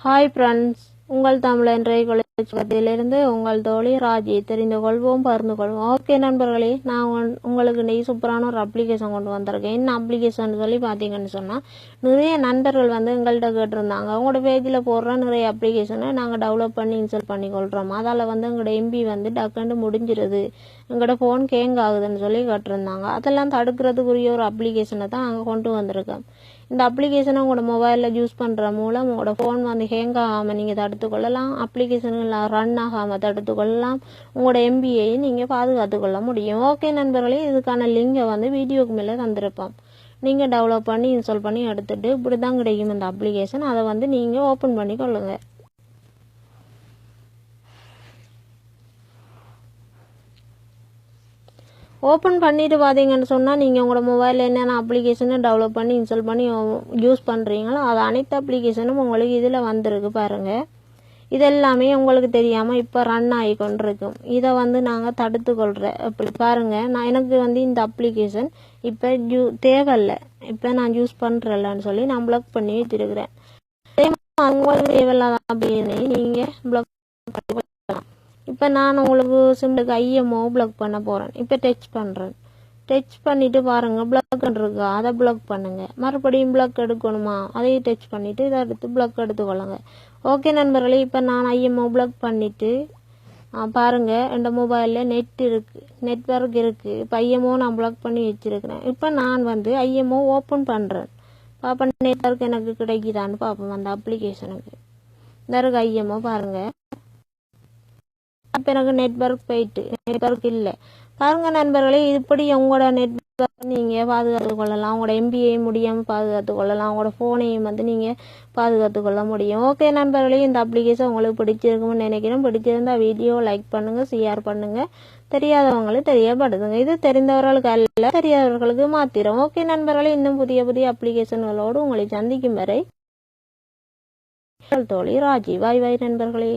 Hi friends உங்கள் தமிழன் இருந்து உங்கள் தோழி ராஜி தெரிந்து கொள்வோம் பகிர்ந்து கொள்வோம். ஓகே நண்பர்களே நான் உங்களுக்கு இன்னைக்கு சூப்பரான ஒரு அப்ளிகேஷன் கொண்டு வந்திருக்கேன். என்ன அப்ளிகேஷன் சொல்லி பார்த்தீங்கன்னு சொன்னால் நிறைய நண்பர்கள் வந்து எங்கள்கிட்ட கேட்டிருந்தாங்க. அவங்களோட பேஜில் போடுற நிறைய அப்ளிகேஷனை நாங்கள் டெவலப் பண்ணி இன்ஸ்டால் பண்ணி கொள்கிறோம் அதால் வந்து எங்களோட எம்பி வந்து டக்குன்னு முடிஞ்சிருது. எங்களோட ஃபோன் கேங் ஆகுதுன்னு சொல்லி கேட்டிருந்தாங்க. அதெல்லாம் தடுக்கிறதுக்குரிய ஒரு அப்ளிகேஷனை தான் நாங்கள் கொண்டு வந்திருக்கோம். இந்த அப்ளிகேஷனை உங்களோட மொபைலில் யூஸ் பண்ணுற மூலம் உங்களோட ஃபோன் வந்து ஹேங் ஆகாமல் நீங்கள் தடுத்து கொள்ளலாம். அப்ளிகேஷன்கள் ரன் ஆகாமல் தடுத்து கொள்ளலாம் உங்களோட எம்பிஐயை நீங்கள் பாதுகாத்து கொள்ள முடியும். ஓகே நண்பர்களே இதுக்கான லிங்கை வந்து வீடியோக்கு மேலே தந்திருப்போம். நீங்கள் டெவலப் பண்ணி இன்ஸ்டால் பண்ணி எடுத்துட்டு இப்படி தான் கிடைக்கும் இந்த அப்ளிகேஷன் அதை வந்து நீங்கள் ஓப்பன் பண்ணி கொள்ளுங்கள் ஓப்பன் பண்ணிட்டு பார்த்தீங்கன்னு சொன்னால் நீங்கள் உங்களோட மொபைலில் என்னென்ன அப்ளிகேஷனை டெவலப் பண்ணி இன்ஸ்டால் பண்ணி யூஸ் பண்ணுறீங்களோ அது அனைத்து அப்ளிகேஷனும் உங்களுக்கு இதில் வந்திருக்கு பாருங்கள் இதெல்லாமே உங்களுக்கு தெரியாமல் இப்போ ரன் ஆகி கொண்டிருக்கும். இதை வந்து நாங்கள் தடுத்து கொள்கிறேன் அப்படி பாருங்கள் நான் எனக்கு வந்து இந்த அப்ளிகேஷன் இப்போ யூ தேவையில்லை. இப்போ நான் யூஸ் பண்ணுறேன்லன்னு சொல்லி நான் பிளாக் பண்ணி வச்சிருக்கிறேன். உங்களுக்கு தேவையில்லாத அப்படின்னு நீங்கள் ப்ளாக் இப்போ நான் உங்களுக்கு சிம்லுக்கு ஐஎம்ஓ ப்ளாக் பண்ண போகிறேன் இப்போ டச் பண்ணுறேன் டச் பண்ணிவிட்டு பாருங்கள் ப்ளாக் இருக்கா அதை ப்ளாக் பண்ணுங்கள் மறுபடியும் ப்ளாக் எடுக்கணுமா? அதையும் டச் பண்ணிவிட்டு இதை எடுத்து ப்ளாக் எடுத்துக்கொள்ளுங்க ஓகே நண்பர்களே இப்போ நான் ஐஎம்ஓ பிளாக் பண்ணிவிட்டு பாருங்கள் என் மொபைலில் நெட் இருக்குது நெட்ஒர்க் இருக்குது இப்போ ஐஎம்ஓ நான் பிளாக் பண்ணி வச்சுருக்கிறேன். இப்போ நான் வந்து ஐஎம்ஓ ஓப்பன் பண்ணுறேன் பார்ப்பேன் நெட்ஒர்க் எனக்கு கிடைக்குதான்னு பார்ப்போம் அந்த அப்ளிகேஷனுக்கு இந்த இருக்கு ஐஎம்ஓ பாருங்கள் அப்போ எனக்கு நெட்ஒர்க் போயிட்டு நெட்ஒர்க் இல்லை. பாருங்க நண்பர்களே இப்படி உங்களோட நெட்ஒர்க் நீங்கள் பாதுகாத்து கொள்ளலாம். உங்களோட எம்பிஐ முடியாமல் பாதுகாத்து கொள்ளலாம். உங்களோட ஃபோனையும் வந்து நீங்கள் பாதுகாத்து கொள்ள முடியும். ஓகே நண்பர்களே இந்த அப்ளிகேஷன் உங்களுக்கு பிடிச்சிருக்கும்னு நினைக்கிறேன். பிடிச்சிருந்தா வீடியோ லைக் பண்ணுங்கள் ஷேர் பண்ணுங்கள் தெரியாதவங்களுக்கு தெரியப்படுதுங்க இது தெரிந்தவர்களுக்கு அல்ல தெரியாதவர்களுக்கு மாத்திரம். ஓகே நண்பர்களே இன்னும் புதிய புதிய அப்ளிகேஷன்களோடு உங்களை சந்திக்கும் வரை தோழி ராஜி. வாய் வாய் நண்பர்களே.